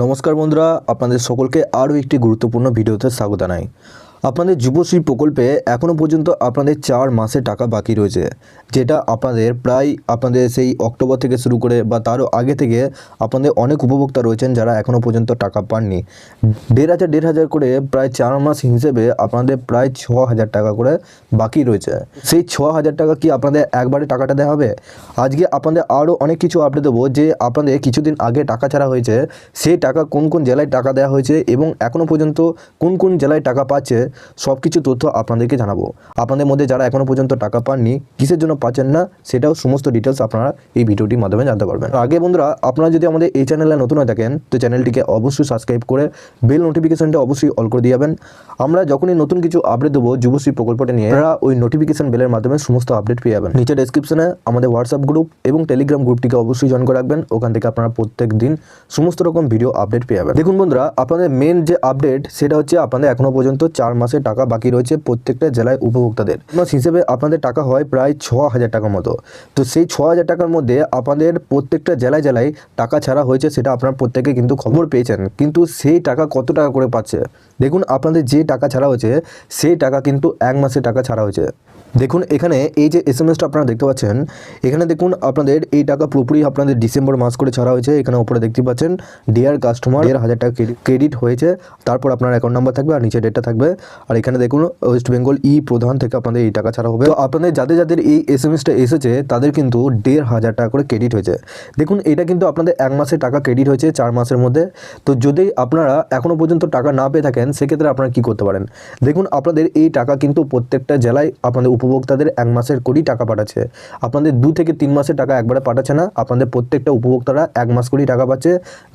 নমস্কার বন্ধুরা আপনাদের সকলকে আরও একটি গুরুত্বপূর্ণ ভিডিওতে স্বাগত জানাই। আপনাদের যুবশ্রী প্রকল্পে এখনও পর্যন্ত আপনাদের চার মাসে টাকা বাকি রয়েছে, যেটা আপনাদের প্রায় আপনাদের সেই অক্টোবর থেকে শুরু করে বা তারও আগে থেকে আপনাদের অনেক উপভোক্তা রয়েছেন যারা এখনও পর্যন্ত টাকা পাননি। দেড় হাজার দেড় হাজার করে প্রায় চার মাস হিসেবে আপনাদের প্রায় ছ হাজার টাকা করে বাকি রয়েছে। সেই ছ হাজার টাকা কি আপনাদের একবারে টাকাটা দেওয়া হবে? আজকে আপনাদের আরও অনেক কিছু আপডেট দেবো যে আপনাদের কিছুদিন আগে টাকা ছাড়া হয়েছে, সেই টাকা কোন কোন জেলায় টাকা দেওয়া হয়েছে এবং এখনও পর্যন্ত কোন কোন জেলায় টাকা পাচ্ছে সব কিছু তথ্য আপনাদেরকে জানাব। আপনাদের মধ্যে যারা এখনও পর্যন্ত টাকা পাননি, কিসের জন্য পাচ্ছেন না, সেটাও সমস্ত ডিটেলস আপনারা এই ভিডিওটির মাধ্যমে জানতে পারবেন। আগে বন্ধুরা, আপনারা যদি আমাদের এই চ্যানেলে নতুন হয়ে থাকেন, তো চ্যানেলটিকে অবশ্যই সাবস্ক্রাইব করে বেল নোটিফিকেশনটা অবশ্যই অল করে দিয়ে যাবেন। আমরা যখনই নতুন কিছু আপডেট দেবো, যুবশ্রী প্রকল্পটা নিয়ে, আপনারা ওই নোটিফিকেশন বেলের মাধ্যমে সমস্ত আপডেট পেয়ে যাবেন। নিচে ডেসক্রিপশনে আমাদের হোয়াটসঅ্যাপ গ্রুপ এবং টেলিগ্রাম গ্রুপটিকে অবশ্যই জয়েন করে রাখবেন। ওখান থেকে আপনারা প্রত্যেক দিন সমস্ত রকম ভিডিও আপডেট পেয়ে যাবেন। দেখুন বন্ধুরা, আপনাদের মেন যে আপডেট সেটা হচ্ছে আপনাদের এখনও পর্যন্ত চার মাসের টাকা বাকি রয়েছে প্রত্যেকটা জেলায় উপভোক্তাদের। মাস হিসেবে আপনাদের টাকা হয় প্রায় ছ হাজার টাকার মতো। তো সেই ছ হাজার টাকার মধ্যে আপনাদের প্রত্যেকটা জেলায় জেলায় টাকা ছাড়া হয়েছে সেটা আপনার প্রত্যেকে কিন্তু খবর পেয়েছেন। কিন্তু সেই টাকা কত টাকা করে পাচ্ছে? দেখুন, আপনাদের যে টাকা ছাড়া হয়েছে, সেই টাকা কিন্তু এক মাসে টাকা ছাড়া হয়েছে। দেখুন এখানে এই যে এস এম এসটা আপনারা দেখতে পাচ্ছেন এখানে দেখুন আপনাদের এই টাকা পুরোপুরি আপনাদের ডিসেম্বর মাস করে ছাড়া হয়েছে। এখানে উপরে দেখতে পাচ্ছেন ডিয়ার কাস্টমার দেড় হাজার টাকা ক্রেডিট হয়েছে। তারপর আপনার অ্যাকাউন্ট নাম্বার থাকবে আর নিচে ডেটটা থাকবে। আর এখানে দেখুন ওয়েস্ট বেঙ্গল ই প্রধান থেকে আপনাদের এই টাকা ছাড়া হবে। তো আপনাদের যাদের যাদের এই এস এম এসটা এসেছে তাদের কিন্তু দেড় হাজার টাকা করে ক্রেডিট হয়েছে। দেখুন এটা কিন্তু আপনাদের এক মাসের টাকা ক্রেডিট হয়েছে চার মাসের মধ্যে। তো যদি আপনারা এখনও পর্যন্ত টাকা না পেয়ে থাকেন সেক্ষেত্রে আপনারা কী করতে পারেন? দেখুন আপনাদের এই টাকা কিন্তু প্রত্যেকটা জেলায় আপনাদের উপভোক্তাদের এক মাসের করেই টাকা পাঠাচ্ছে। আপনাদের দু থেকে তিন মাসের টাকা একবারে পাঠাচ্ছে না, আপনাদের প্রত্যেকটা উপভোক্তারা এক মাস করেই টাকা পাচ্ছে।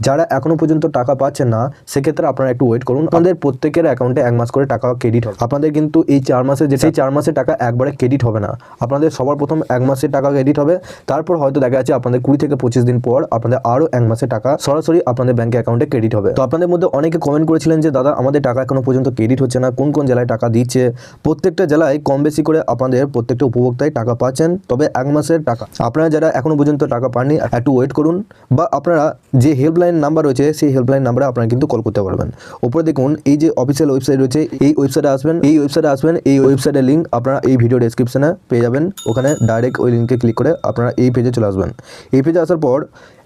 যারা এখনও পর্যন্ত টাকা পাচ্ছে না, সেক্ষেত্রে আপনারা একটু ওয়েট করুন। আপনাদের প্রত্যেকের অ্যাকাউন্টে এক মাস করে টাকা ক্রেডিট হবে। আপনাদের কিন্তু এই চার মাসে যে সেই চার মাসের টাকা একবারে ক্রেডিট হবে না। আপনাদের সবার প্রথম এক মাসের টাকা ক্রেডিট হবে। তারপর হয়তো দেখা যাচ্ছে আপনাদের কুড়ি থেকে পঁচিশ দিন পর আপনাদের আরও এক মাসের টাকা সরাসরি আপনাদের ব্যাঙ্ক অ্যাকাউন্টে ক্রেডিট হবে। তো আপনাদের মধ্যে অনেকে কমেন্ট করেছিলেন যে, দাদা, আমাদের টাকা এখনও পর্যন্ত ক্রেডিট হচ্ছে না। কোন কোন জেলায় টাকা দিচ্ছে? প্রত্যেকটা জেলায় কম বেশি করে আপনাদের প্রত্যেকটা উপভোক্তায় টাকা পাচ্ছেন, তবে এক মাসের টাকা। আপনারা যারা এখনও পর্যন্ত টাকা পাননি, একটু ওয়েট করুন বা আপনারা যে হেল্পলাইন নাম্বার রয়েছে, সেই হেল্পলাইন নাম্বারে আপনারা কিন্তু কল করতে পারবেন। উপরে দেখুন, এই যে অফিসিয়াল ওয়েবসাইট রয়েছে, এই ওয়েবসাইটে আসবেন, এই ওয়েবসাইটে আসবেন, এই ওয়েবসাইটের লিঙ্ক আপনারা এই ভিডিও ডেসক্রিপশনে পেয়ে যাবেন। ওখানে ডাইরেক্ট ওই লিঙ্কে ক্লিক করে আপনারা এই পেজে চলে আসবেন। এই পেজে আসার পর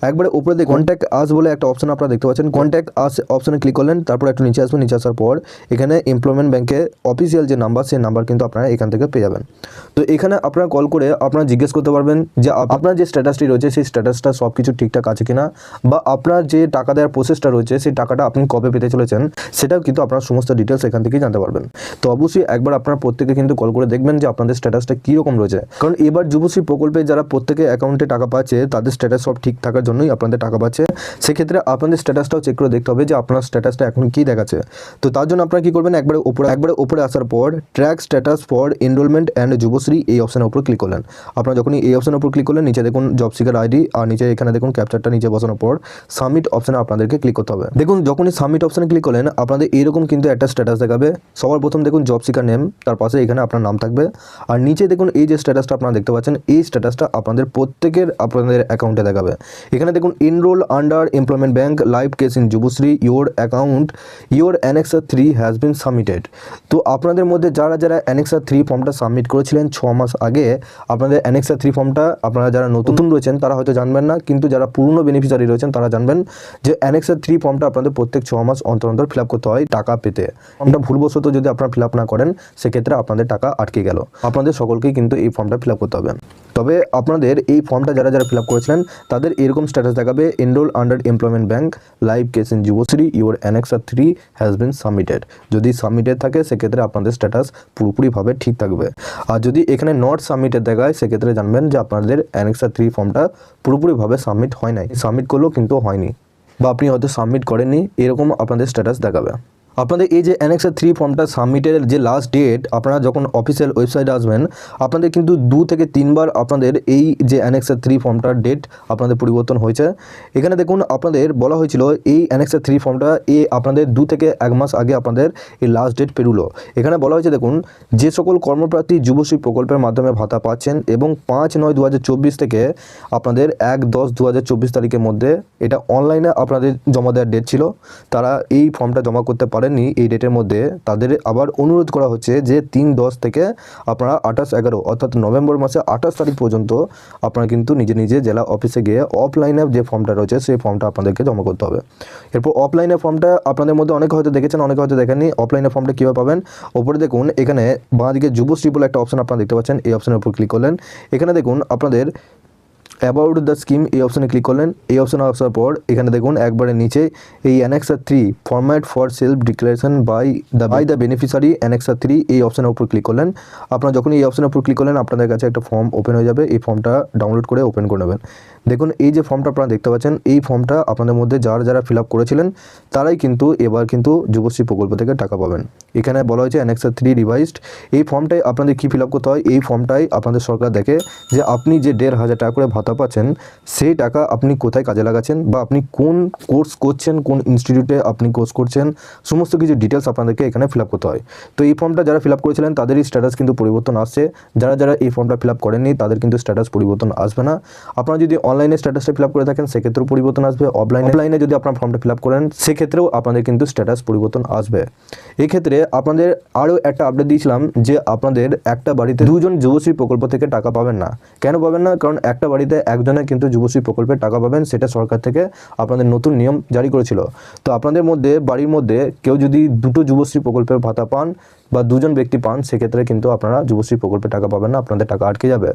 একবারে উপরে দিয়ে কন্ট্যাক্ট আস বলে একটা অপশন আপনারা দেখতে পাচ্ছেন। কন্ট্যাক্ট আস অপশনে ক্লিক করলেন, তারপর একটু নিচে আসবেন, নিচে আসার পর এখানে এমপ্লয়মেন্ট ব্যাংকের অফিসিয়াল যে নাম্বার সেই নাম্বার কিন্তু আপনারা এখান থেকে পেয়ে যাবেন। তো এখানে আপনারা কল করে আপনারা জিজ্ঞেস করতে পারবেন যে আপনার যে স্ট্যাটাসটি রয়েছে, সেই স্ট্যাটাসটা সব কিছু ঠিকঠাক আছে কিনা? বা আপনার যে টাকা দেওয়ার প্রসেসটা রয়েছে, সেই টাকাটা আপনি কবে পেতে চলেছেন, সেটাও কিন্তু আপনার সমস্ত ডিটেলস এখান থেকেই জানতে পারবেন। তো অবশ্যই একবার আপনারা প্রত্যেকে কিন্তু কল করে দেখবেন যে আপনাদের স্ট্যাটাসটা কীরকম রয়েছে। কারণ এবার যুবশ্রী প্রকল্পে যারা প্রত্যেকে অ্যাকাউন্টে টাকা পাচ্ছে, তাদের স্ট্যাটাস সব ঠিক থাকার জন্যই আপনাদের টাকা পাচ্ছে। সেক্ষেত্রে আপনাদের স্ট্যাটাসটাও চেক করে দেখতে হবে যে আপনার স্ট্যাটাসটা এখন কী দেখাচ্ছে। তো তার জন্য আপনারা কী করবেন? একবারে উপরে একবারে উপরে আসার পর track status for enrolment and Yuvasree এই অপশনের উপর ক্লিক করলেন। আপনারা যখনই এই অপশনের উপর ক্লিক করলেন, নিচে দেখুন জব সিকার আইডি আর নিচে এখানে দেখুন ক্যাপচারটা নিচে বসানোর পর সাবমিট অপশনে আপনাদেরকে ক্লিক করতে হবে। দেখুন, যখনই সাবমিট অপশনে ক্লিক করলেন, আপনাদের এরকম কিন্তু একটা স্ট্যাটাস দেখাবে। সবার প্রথম দেখুন জব সিকার নেম তার পাশে এখানে আপনার নাম থাকবে। আর নিচে দেখুন এই যে স্ট্যাটাসটা আপনারা দেখতে পাচ্ছেন, এই স্ট্যাটাসটা আপনাদের প্রত্যেকের আপনাদের অ্যাকাউন্টে দেখাবে। এখানে দেখুন enrol under employment bank live case in Yuvasree your account your annexure three has been submitted তো আপনাদের মধ্যে যারা যারা অ্যানেক্সার থ্রি ফর্মটা সাবমিট করেছিলেন ছ মাস আগে, আপনাদের অ্যানেক্সার থ্রি ফর্মটা আপনারা যারা নতুন রয়েছেন, তারা হয়তো জানবেন না, কিন্তু যারা পুরনো বেনিফিশিয়ারি রয়েছেন, তারা জানবেন যে অ্যানেক্সার থ্রি ফর্মটা আপনাদের প্রত্যেক ছ মাস অন্তর অন্তর ফিল করতে হয় টাকা পেতে। ফর্মটা ভুলবশত যদি আপনারা ফিল না করেন, সেক্ষেত্রে আপনাদের টাকা আটকে গেল। আপনাদের সকলকেই কিন্তু এই ফর্মটা ফিল করতে হবে। তবে আপনাদের এই ফর্মটা যারা যারা ফিল আপ করেছিলেন, তাদের এরকম স্ট্যাটাস দেখাবে enrol under employment bank live case in Yuvasree your annexure three has been submitted যদি সাবমিটেড থাকে, সেক্ষেত্রে আপনাদের স্ট্যাটাস পুরোপুরিভাবে ঠিক থাকবে। আর যদি এখানে নট সাবমিটেড দেখায়, সেক্ষেত্রে জানবেন যে আপনাদের অ্যানেক্সার থ্রি ফর্মটা পুরোপুরিভাবে সাবমিট হয় নাই। সাবমিট করলেও কিন্তু হয়নি। বা আপনি হয়তো সাবমিট করেননি, এরকম আপনাদের স্ট্যাটাস দেখাবে। আপনাদের এই যে অ্যানেক্সার থ্রি ফর্মটা সাবমিটের যে লাস্ট ডেট আপনারা যখন অফিসিয়াল ওয়েবসাইটে আসবেন, আপনাদের কিন্তু দু থেকে তিনবার আপনাদের এই যে অ্যানেক্সার থ্রি ফর্মটার ডেট আপনাদের পরিবর্তন হয়েছে। এখানে দেখুন, আপনাদের বলা হয়েছিল এই অ্যানেক্সার থ্রি ফর্মটা এ আপনাদের দু থেকে এক মাস আগে আপনাদের এই লাস্ট ডেট পেরুলো। এখানে বলা হয়েছে, দেখুন, যে সকল কর্মপ্রার্থী যুবশ্রী প্রকল্পের মাধ্যমে ভাতা পাচ্ছেন এবং পাঁচ নয় দু থেকে আপনাদের এক দশ দু তারিখের মধ্যে এটা অনলাইনে আপনাদের জমা দেওয়ার ডেট ছিল। তারা এই ফর্মটা জমা করতে পারেননি এই ডেটের মধ্যে। তাদের আবার অনুরোধ করা হচ্ছে যে তিন দশ থেকে আপনারা আঠাশ এগারো অর্থাৎ নভেম্বর মাসে আঠাশ তারিখ পর্যন্ত আপনারা কিন্তু নিজে নিজে জেলা অফিসে গিয়ে অফলাইনে যে ফর্মটা রয়েছে, সেই ফর্মটা আপনাদেরকে জমা করতে হবে। এরপর অফলাইনে ফর্মটা আপনাদের মধ্যে অনেকে হয়তো দেখেছেন, অনেকে হয়তো দেখেননি। অফলাইনে ফর্মটা কীভাবে পাবেন? ওপরে দেখুন, এখানে বাঁদিকে যুবশ্রী বলে একটা অপশন আপনারা দেখতে পাচ্ছেন। এই অপশনের উপর ক্লিক করলেন। এখানে দেখুন, আপনাদের অ্যাবাউট দ্য স্কিম এই অপশানে ক্লিক করলেন। এই অপশানে আসার পর, এখানে দেখুন, একবারে নিচে এই annexure three format for self declaration by the by the beneficiary annexure three এই অপশানের উপর ক্লিক করলেন। আপনারা যখন এই অপশানের উপর ক্লিক করলেন, আপনাদের কাছে একটা ফর্ম ওপেন হয়ে যাবে। এই ফর্মটা ডাউনলোড করে ওপেন করে নেবেন। দেখুন, এই যে ফর্মটা আপনারা দেখতে পাচ্ছেন, এই ফর্মটা আপনাদের মধ্যে যারা যারা ফিল করেছিলেন, তারাই কিন্তু এবার কিন্তু যুবশ্রী প্রকল্প থেকে টাকা পাবেন। এখানে বলা হয়েছে অ্যানেক্সার থ্রি রিভাইজড এই ফর্মটাই আপনাদের কী ফিল করতে হয়? এই ফর্মটাই আপনাদের সরকার দেখে যে আপনি যে দেড় হাজার টাকা করে ভাতা পাচ্ছেন, সেই টাকা আপনি কোথায় কাজে লাগাচ্ছেন বা আপনি কোন কোর্স করছেন, কোন ইনস্টিটিউটে আপনি কোর্স করছেন, সমস্ত কিছু ডিটেলস আপনাদেরকে এখানে ফিল করতে হয়। তো এই ফর্মটা যারা ফিল করেছিলেন, তাদেরই স্ট্যাটাস কিন্তু পরিবর্তন আসছে। যারা যারা এই ফর্মটা ফিল করেননি, তাদের কিন্তু স্ট্যাটাস পরিবর্তন আসবে না। আপনারা যদি অনলাইনে স্ট্যাটাসটা ফিল আপ করে থাকেন, সেক্ষেত্রেও পরিবর্তন আসবে। অফলাইনে অফলাইনে যদি আপনার ফর্মটা ফিল আপ করেন, সেক্ষেত্রেও আপনাদের কিন্তু স্ট্যাটাস পরিবর্তন আসবে। এক্ষেত্রে আপনাদের আরও একটা আপডেট দিয়েছিলাম যে আপনাদের একটা বাড়িতে দুজন যুবশ্রী প্রকল্প থেকে টাকা পাবেন না। কেন পাবেন না? কারণ একটা বাড়িতে একজনে কিন্তু যুবশ্রী প্রকল্পের টাকা পাবেন, সেটা সরকার থেকে আপনাদের নতুন নিয়ম জারি করেছিল। তো আপনাদের মধ্যে, বাড়ির মধ্যে কেউ যদি দুটো যুবশ্রী প্রকল্পের ভাতা পান বা দুজন ব্যক্তি পান, সেক্ষেত্রে কিন্তু আপনারা যুবশ্রী প্রকল্পে টাকা পাবেন না, আপনাদের টাকা আটকে যাবে।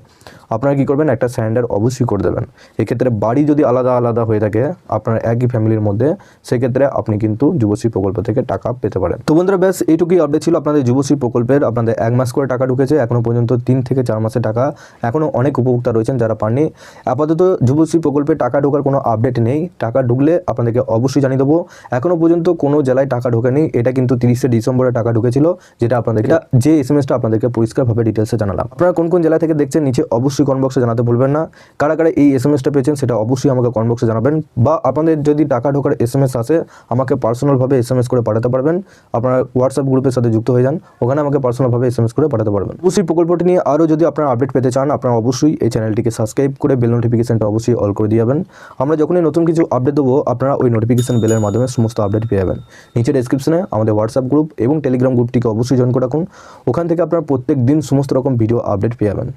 আপনারা কী করবেন? একটা স্যান্ডার অবশ্যই করে দেবেন। এক্ষেত্রে বাড়ি যদি আলাদা আলাদা হয়ে থাকে আপনার একই ফ্যামিলির মধ্যে সেক্ষেত্রে আপনি কিন্তু যুবশ্রী প্রকল্প থেকে টাকা পেতে পারেন। তো বন্ধুরা ব্যাস এইটুকুই আপডেট ছিল আপনাদের যুবশ্রী প্রকল্পের। আপনাদের এক মাস করে টাকা ঢুকেছে এখনও পর্যন্ত তিন থেকে চার মাসের টাকা। এখনও অনেক উপভোক্তা রয়েছেন যারা পাননি। আপাতত যুবশ্রী প্রকল্পে টাকা ঢোকার কোনো আপডেট নেই। টাকা ঢুকলে আপনাদেরকে অবশ্যই জানিয়ে দেবো। এখনও পর্যন্ত কোনো জেলায় টাকা ঢোকেনি। এটা কিন্তু তিরিশে ডিসেম্বরে টাকা ঢুকেছিল যেটা আপনাদেরকে যে এস এম এসটা আপনাদেরকে পরিষ্কারভাবে ডিটেলসে জানালাম। আপনারা কোন কোন জেলা থেকে দেখছেন নিচে অবশ্যই কমেন্ট বক্সে জানাতে ভুলবেন না। কারা কারা এই এস এম এসটা পেয়েছেন, সেটা অবশ্যই আমাকে কমেন্ট বক্সে জানাবেন বা আপনাদের যদি টাকা ঢোকার এসএমএস আসে, আমাকে পার্সোনালভাবে এস এম এস করে পাঠাতে পারবেন। আপনারা হোয়াটসঅ্যাপ গ্রুপের সাথে যুক্ত হয়ে যান, ওখানে আমাকে পার্সোনালভাবে এস এম এস করে পাঠাতে পারবেন। অবশ্যই প্রকল্পটি নিয়ে আরও যদি আপনারা আপডেট পেতে চান, আপনারা অবশ্যই এই চ্যানেলটিকে সাবস্ক্রাইব করে বেল নোটিফিকেশনটা অবশ্যই অল করে দিয়ে যাবেন। আমরা যখনই নতুন কিছু আপডেট দেবো, আপনারা ওই নোটিফিকেশন বেলের মাধ্যমে সমস্ত আপডেট পেয়ে যাবেন। নিচে ডেসক্রিপশনে আমাদের হোয়াটসঅ্যাপ গ্রুপ এবং টেলিগ্রাম গ্রুপটিকে অবশ্যই জয়েন করে রাখুন। ওখান থেকে আপনারা প্রত্যেক দিন সমস্ত রকম ভিডিও আপডেট পেয়ে যাবেন।